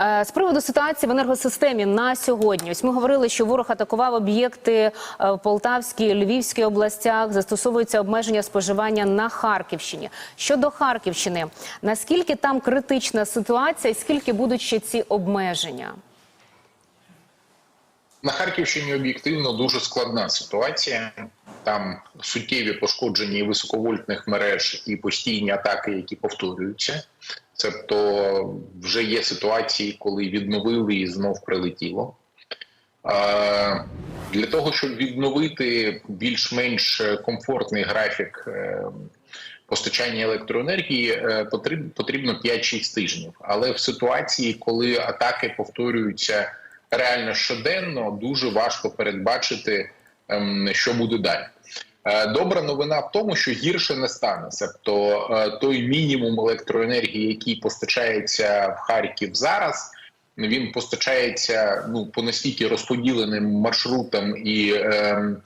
Е, З приводу ситуації в енергосистемі на сьогодні. Ось ми говорили, що ворог атакував об'єкти е, в Полтавській, Львівській областях. Застосовуються обмеження споживання на Харківщині. Щодо Харківщини, наскільки там критична ситуація, і скільки будуть ще ці обмеження? На Харківщині об'єктивно дуже складна ситуація. Там суттєві пошкодження високовольтних мереж і постійні атаки, які повторюються. Тобто вже є ситуації, коли відновили і знов прилетіло. Для того, щоб відновити більш-менш комфортний графік е, постачання електроенергії, е, потрібно 5-6 тижнів. Але в ситуації, коли атаки повторюються реально щоденно, дуже важко передбачити, ем, що буде далі. Е, Добра новина в тому, що гірше не стане. Тобто е, той мінімум електроенергії, який постачається в Харків зараз, він постачається ну по настільки розподіленим маршрутам і ем,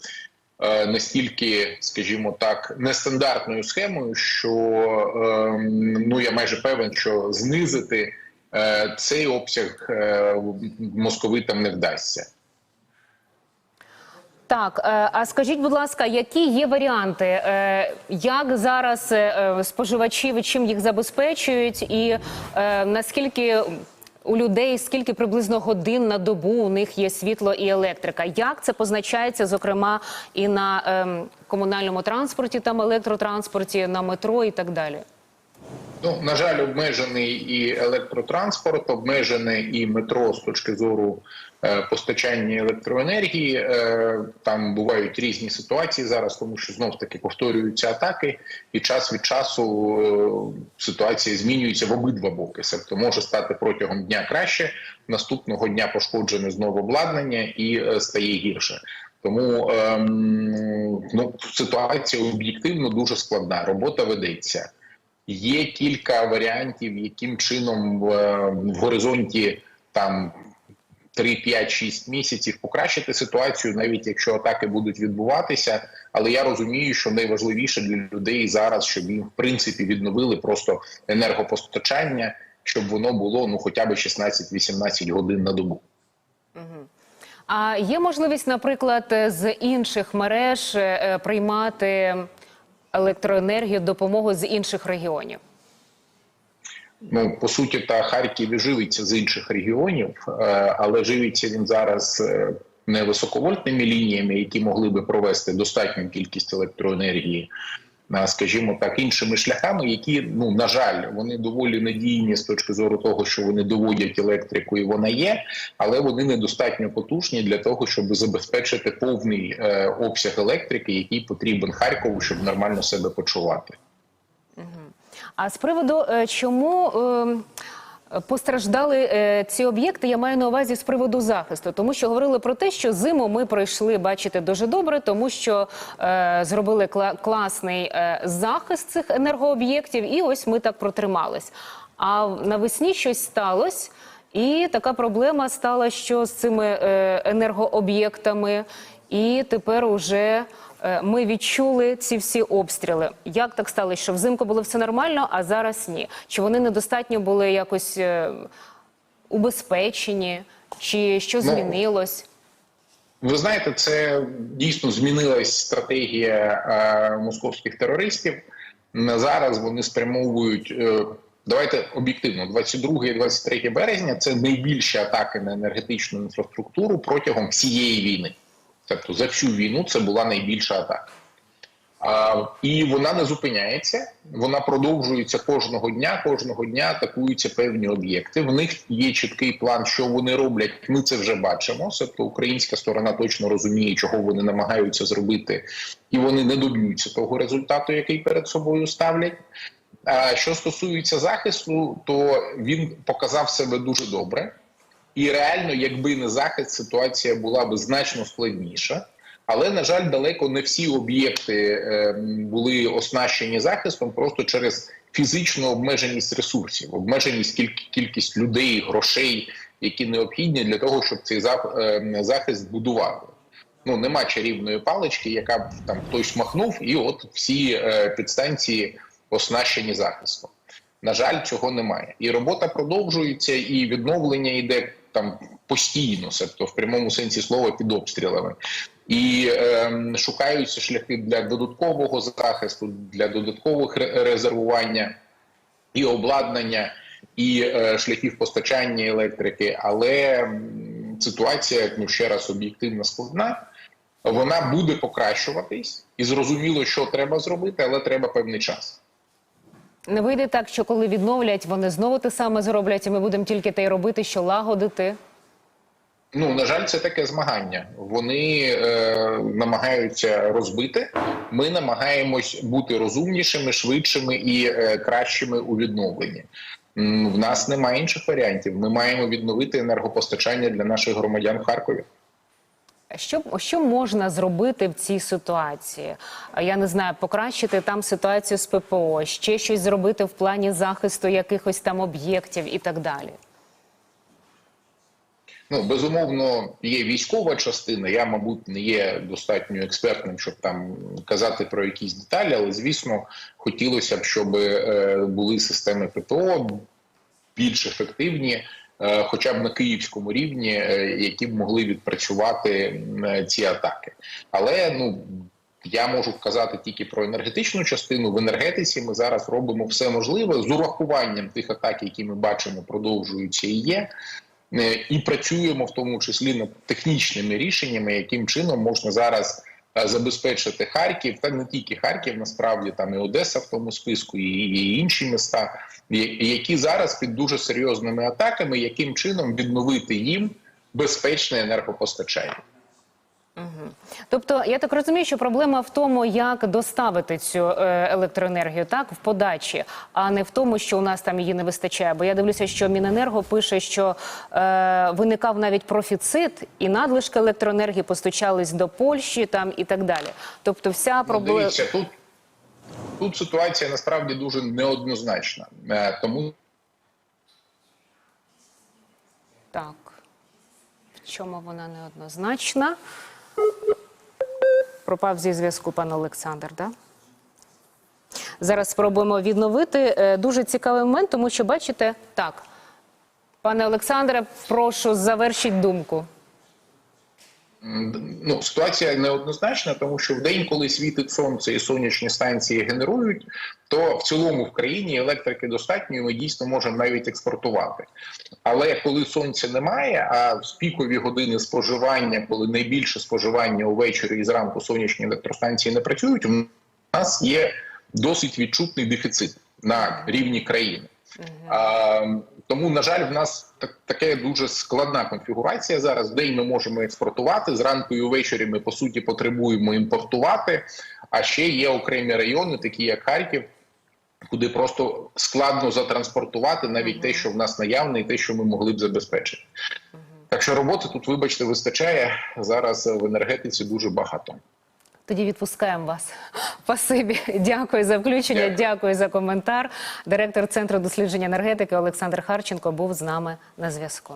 е, настільки, скажімо так, нестандартною схемою, що ем, ну я майже певен, що знизити е, цей обсяг е, московитам не вдасться. Так, е, а скажіть, будь ласка, які є варіанти, е, як зараз е, споживачі чим їх забезпечують, і наскільки у людей скільки приблизно годин на добу у них є світло і електрика? Як це позначається, зокрема, і на ем, комунальному транспорті, там електротранспорті, на метро і так далі? Ну, на жаль, обмежений і електротранспорт, обмежений і метро з точки зору е, постачання електроенергії. Е, там бувають різні ситуації зараз, тому що знов таки повторюються атаки, і час від часу е, ситуація змінюється в обидва боки. Тобто може стати протягом дня краще, наступного дня пошкоджене знову обладнання і е, стає гірше. Тому ем, ну, ситуація об'єктивно дуже складна. Робота ведеться. Є кілька варіантів, яким чином в, в горизонті там 3, 5, 6 місяців покращити ситуацію, навіть якщо атаки будуть відбуватися. Але я розумію, що найважливіше для людей зараз, щоб їм в принципі відновили просто енергопостачання, щоб воно було ну хоча б 16-18 годин на добу. А є можливість, наприклад, з інших мереж е, приймати електроенергію, допомогу з інших регіонів? Ну по суті, та Харків і живиться з інших регіонів, е, але живиться він зараз е, не високовольтними лініями, які могли би провести достатню кількість електроенергії. Скажімо так, іншими шляхами, які ну на жаль, вони доволі надійні з точки зору того, що вони доводять електрику, і вона є, але вони недостатньо потужні для того, щоб забезпечити повний е, обсяг електрики, який потрібен Харкову, щоб нормально себе почувати. А з приводу е, чому е, постраждали е, ці об'єкти, я маю на увазі з приводу захисту, тому що говорили про те, що зиму ми пройшли, бачите, дуже добре, тому що е, зробили кла класний е, захист цих енергооб'єктів, і ось ми так протримались. А навесні щось сталося. І така проблема стала, що з цими е, енергооб'єктами, і тепер уже ми відчули ці всі обстріли. Як так сталося, що взимку було все нормально, а зараз ні? Чи вони недостатньо були якось е, убезпечені, чи що Ну, змінилось? Ви знаєте, це дійсно змінилась стратегія е, московських терористів. На зараз вони спрямовують. Е, давайте об'єктивно, 22 і 23 березня це найбільші атаки на енергетичну інфраструктуру протягом всієї війни. Тобто за всю війну це була найбільша атака. А, і вона не зупиняється, вона продовжується кожного дня. Кожного дня атакуються певні об'єкти. В них є чіткий план, що вони роблять. Ми це вже бачимо. Тобто українська сторона точно розуміє, чого вони намагаються зробити, і вони не доб'ються того результату, який перед собою ставлять. А що стосується захисту, то він показав себе дуже добре, і реально, якби не захист, ситуація була б значно складніша. Але на жаль, далеко не всі об'єкти е, були оснащені захистом просто через фізичну обмеженість ресурсів, обмеженість кіль- кількість людей, грошей, які необхідні для того, щоб цей е, захист будувати. Ну нема чарівної палички, яка б там хтось махнув, і от всі е, підстанції оснащені захистом. На жаль, цього немає. І робота продовжується, і відновлення йде там постійно, тобто в прямому сенсі слова під обстрілами. І е, шукаються шляхи для додаткового захисту, для додаткових резервування і обладнання, і е, шляхів постачання електрики. Але ситуація, ну ще раз об'єктивно складна. Вона буде покращуватись, і зрозуміло, що треба зробити, але треба певний час. Не вийде так, що коли відновлять, вони знову те саме зроблять, і ми будемо тільки те й робити, що лагодити. Ну на жаль, це таке змагання. Вони е, намагаються розбити. Ми намагаємось бути розумнішими, швидшими і е, кращими у відновленні. В нас немає інших варіантів. Ми маємо відновити енергопостачання для наших громадян в Харкові. Що, що можна зробити в цій ситуації? Я не знаю, покращити там ситуацію з ППО, ще щось зробити в плані захисту якихось там об'єктів і так далі. Ну безумовно, є військова частина. Я, мабуть, не є достатньо експертним, щоб там казати про якісь деталі, але звісно, хотілося б, щоб е, були системи ППО більш ефективні, хоча б на київському рівні, е, які б могли відпрацювати е, ці атаки. Але ну. Я можу вказати тільки про енергетичну частину. В енергетиці ми зараз робимо все можливе з урахуванням тих атак, які ми бачимо, продовжуються і є. Е, і працюємо в тому числі над технічними рішеннями, яким чином можна зараз е, забезпечити Харків, та не тільки Харків, насправді там і Одеса в тому списку, і, і інші міста, які зараз під дуже серйозними атаками, яким чином відновити їм безпечне енергопостачання. Тобто, я так розумію, що проблема в тому, як доставити цю е, електроенергію так в подачі, а не в тому, що у нас там її не вистачає. Бо я дивлюся, що Міненерго пише, що е, виникав навіть профіцит, і надлишки електроенергії постачались до Польщі там і так далі. Тобто, вся Ну, проблема дивіться, тут, тут ситуація насправді дуже неоднозначна, Е, тому так. В чому вона неоднозначна? Пропав зі зв'язку пан Олександр, да? Зараз спробуємо відновити. Е, Дуже цікавий момент, тому що бачите, так. Пане Олександре, прошу завершіть думку. Ну, ситуація неоднозначна, тому що в день, коли світить сонце і сонячні станції генерують, то в цілому в країні електрики достатньо, і ми дійсно можемо навіть експортувати. Але коли сонця немає, а в пікові години споживання, коли найбільше споживання увечері і зранку сонячні електростанції не працюють, у нас є досить відчутний дефіцит на рівні країни. А, тому, на жаль, в нас так, таке дуже складна конфігурація зараз. В день ми можемо експортувати. Зранку і ввечері ми по суті потребуємо імпортувати. А ще є окремі райони, такі як Харків, куди просто складно затранспортувати навіть те, що в нас наявне, і те, що ми могли б забезпечити. Так що роботи тут, вибачте, вистачає зараз в енергетиці дуже багато. Тоді відпускаємо вас. Спасибі. Дякую за включення. Дякую. Дякую за коментар. Директор центру дослідження енергетики Олександр Харченко був з нами на зв'язку.